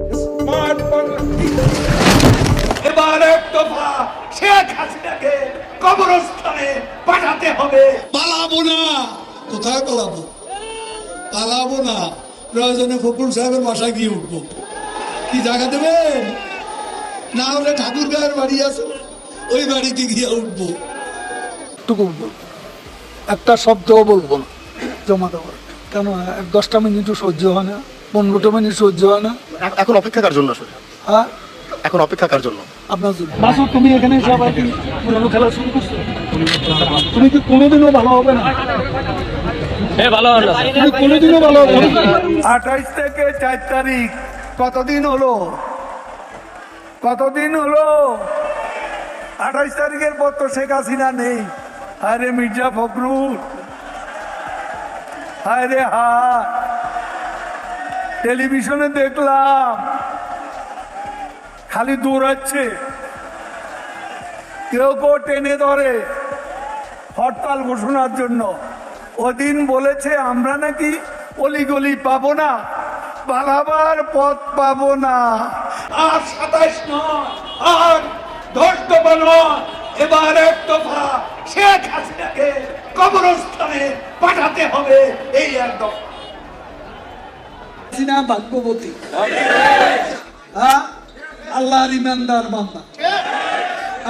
Smart এবার এক দফা শেখ হাসিনাকে কবরস্থানে পাঠাতে হবে। পালাবো না। কোথায় পালাবো? পালাবো না। প্রয়োজনে ফকুল সাহেবের বাসায় গিয়ে উঠবো। কি জায়গা দেবেন? না হলে ঠাকুর গায়ের বাড়ি আছে ওই বাড়িতে গিয়ে উঠবো। টুকু বলব। একটা শব্দও বলব না। জমা দেওয়ার। কেন? দশটা মিনিটও সহ্য হয় না পনেরোটা মিনিট সহ্য হয় না। এখন অপেক্ষা কার জন্য আসলে? হ্যাঁ? এখন অপেক্ষা কার জন্য? আপনার জন্য। মাসুদ তুমি এখানে সবাই কি পুরোনো খেলা শুরু করছ? তুমি কি কোনোদিনও ভালো হবে না। তুমি কোনোদিনও ভালো হবে না। আঠাইশ থেকে চার তারিখ কতদিন হলো? কতদিন হলো? আঠাইশ তারিখের পর তো শেখ হাসিনা নেই। আরে মির্জা ফখরুল আরে হা টেলিভিশনে দেখলাম। খালি দৌড়াচ্ছে। কেউ কেউ টেনে ধরে হরতাল ঘোষণার জন্য। ওদিন বলেছে, আমরা নাকি অলিগলি পাবো না, পালাবার পথ পাবো না। আর সাতাইশ নয়, আর দশ দফা এবার এক দফা শেখ হাসিনাকে কবরস্থানে পাঠাতে হবে, এই এক দফা হাসিনা ভাগ্যবতী। হ্যাঁ আল্লাহর ইমানদার বান্দা।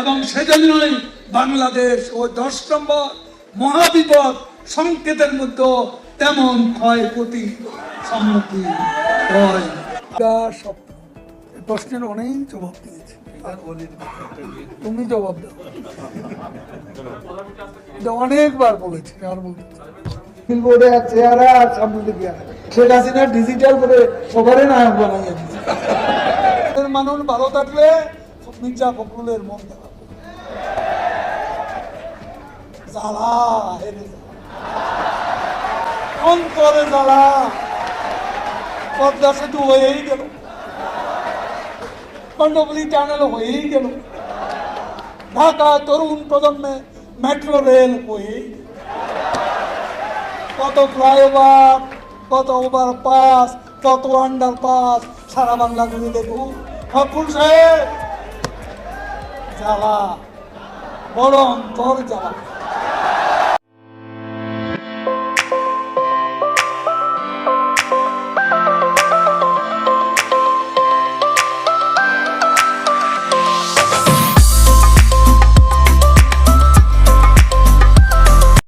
এবং সেজন্যই বাংলাদেশ ও দশ নম্বর মহাবিপদ সংকেতের মধ্যে তেমন ক্ষয়ক্ষতি সম্মুখী হয় প্রশ্নের অনেক জবাব দিয়েছে। তুমি জবাব দাও। অনেকবার বলেছি আর বলতে বিলবোর্ডে আর চেহারা আর সামনে দিকে। শেখ হাসিনা ডিজিটাল করে সবারই নায়ক মানুষ ভালো থাকলে মির্জা ফখরুলের মন হয়েই ঢাকা তরুণ প্রজন্মে মেট্রো রেল হয়েই গেল। কত ফ্লাইওভার, কত ওভার পাস কত আন্ডার পাস সারা বাংলা ঘুরে দেখুন ফকুল সাহেব, জ্বালা। বড় অন্তর জ্বালা।